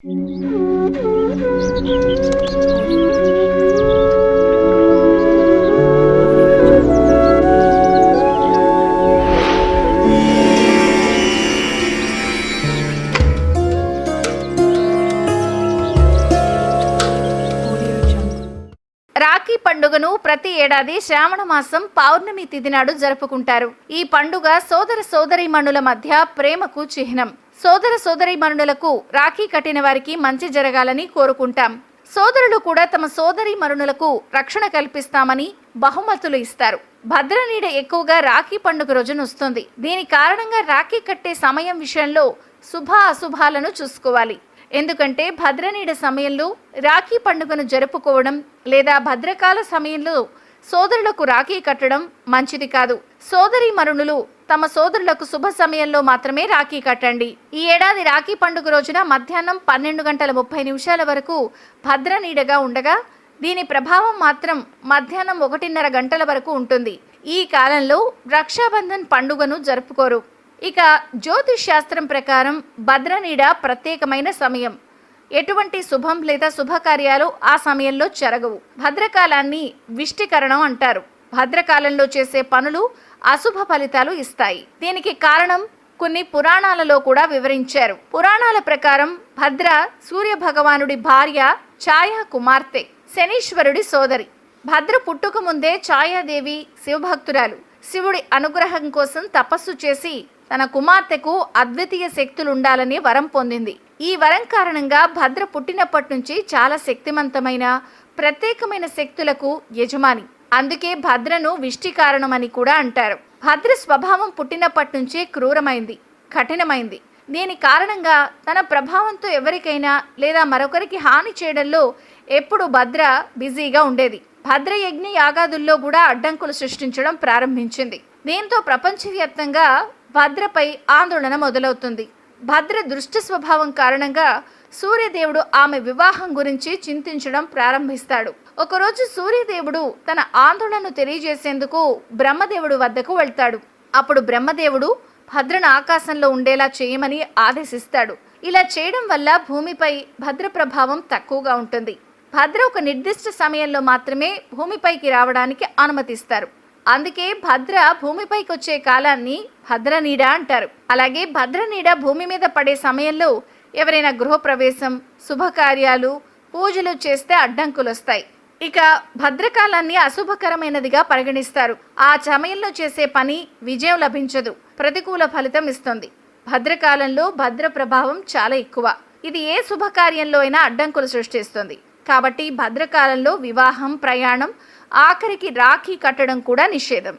రాఖీ పండుగను ప్రతి ఏడాది శ్రావణ మాసం పౌర్ణమి తిథి నాడు జరుపుకుంటారు. ఈ పండుగ సోదర సోదరీమణుల మధ్య ప్రేమకు చిహ్నం. సోదర సోదరీమణులకు రాఖీ కట్టిన వారికి మంచి జరగాలని కోరుకుంటాం. సోదరులు కూడా తమ సోదరీమణులకు రక్షణ కల్పిస్తామని బహుమతులు ఇస్తారు. భద్రనీడ ఎక్కువగా రాఖీ పండుగ రోజున వస్తుంది. దీని కారణంగా రాఖీ కట్టే సమయం విషయంలో శుభ అశుభాలను చూసుకోవాలి. ఎందుకంటే భద్రనీడ సమయంలో రాఖీ పండుగను జరుపుకోవడం లేదా భద్రకాల సమయంలో సోదరులకు రాఖీ కట్టడం మంచిది కాదు. సోదరి మరుణులు తమ సోదరులకు శుభ సమయంలో మాత్రమే రాఖీ కట్టండి. ఈ ఏడాది రాఖీ పండుగ రోజున మధ్యాహ్నం పన్నెండు గంటల ముప్పై నిమిషాల వరకు భద్రనీడగా ఉండగా దీని ప్రభావం మాత్రం మధ్యాహ్నం ఒకటిన్నర గంటల వరకు ఉంటుంది. ఈ కాలంలో రక్షాబంధన్ పండుగను జరుపుకోరు. ఇక జ్యోతిష్ శాస్త్రం ప్రకారం భద్రనీడ ప్రత్యేకమైన సమయం. ఎటువంటి శుభం లేదా శుభకార్యాలు ఆ సమయంలో జరగవు. భద్రకాలాన్ని విష్టికరణం అంటారు. భద్రకాలంలో చేసే పనులు అశుభ ఫలితాలు ఇస్తాయి. దీనికి కారణం కొన్ని పురాణాలలో కూడా వివరించారు. పురాణాల ప్రకారం భద్ర సూర్య భగవానుడి భార్య ఛాయా కుమార్తె శనీశ్వరుడి సోదరి. భద్ర పుట్టుక ముందే ఛాయాదేవి శివభక్తురాలు. శివుడి అనుగ్రహం కోసం తపస్సు చేసి తన కుమార్తెకు అద్వితీయ శక్తులుండాలని వరం పొందింది. ఈ వరం కారణంగా భద్ర పుట్టినప్పటి నుంచి చాలా శక్తివంతమైన ప్రత్యేకమైన శక్తులకు యజమాని. అందుకే భద్రను విష్టి కారణమని కూడా అంటారు. భద్ర స్వభావం పుట్టినప్పటి నుంచే క్రూరమైంది కఠినమైంది. దీని కారణంగా తన ప్రభావంతో ఎవరికైనా లేదా మరొకరికి హాని చేయడంలో ఎప్పుడు భద్ర బిజీగా ఉండేది. భద్ర యజ్ఞ యాగాదుల్లో కూడా అడ్డంకులు సృష్టించడం ప్రారంభించింది. దీంతో ప్రపంచవ్యాప్తంగా భద్రపై ఆందోళన మొదలవుతుంది. భద్ర దృష్ట స్వభావం కారణంగా సూర్యదేవుడు ఆమె వివాహం గురించి చింతించడం ప్రారంభిస్తాడు. ఒకరోజు సూర్యదేవుడు తన ఆందోళనను తెలియజేసేందుకు బ్రహ్మదేవుడు వద్దకు వెళ్తాడు. అప్పుడు బ్రహ్మదేవుడు భద్రను ఆకాశంలో ఉండేలా చేయమని ఆదేశిస్తాడు. ఇలా చేయడం వల్ల భూమిపై భద్ర ప్రభావం తక్కువగా ఉంటుంది. భద్ర ఒక నిర్దిష్ట సమయంలో మాత్రమే భూమిపైకి రావడానికి అనుమతిస్తారు. అందుకే భద్ర భూమిపైకి వచ్చే కాలాన్ని భద్రనీడ అంటారు. అలాగే భద్రనీడ భూమి మీద పడే సమయంలో ఎవరైనా గృహప్రవేశం శుభకార్యాలు పూజలు చేస్తే అడ్డంకులు వస్తాయి ఇక భద్రకాలాన్ని అశుభకరమైనదిగా పరిగణిస్తారు. ఆ సమయంలో చేసే పని విజయం లభించదు. ప్రతికూల ఫలితం ఇస్తుంది. భద్రకాలంలో భద్ర ప్రభావం చాలా ఎక్కువ. ఇది ఏ శుభకార్యంలో అయినా అడ్డంకులు సృష్టిస్తుంది. కాబట్టి భద్రకాలంలో వివాహం ప్రయాణం ఆఖరికి రాఖీ కట్టడం కూడా నిషేధం.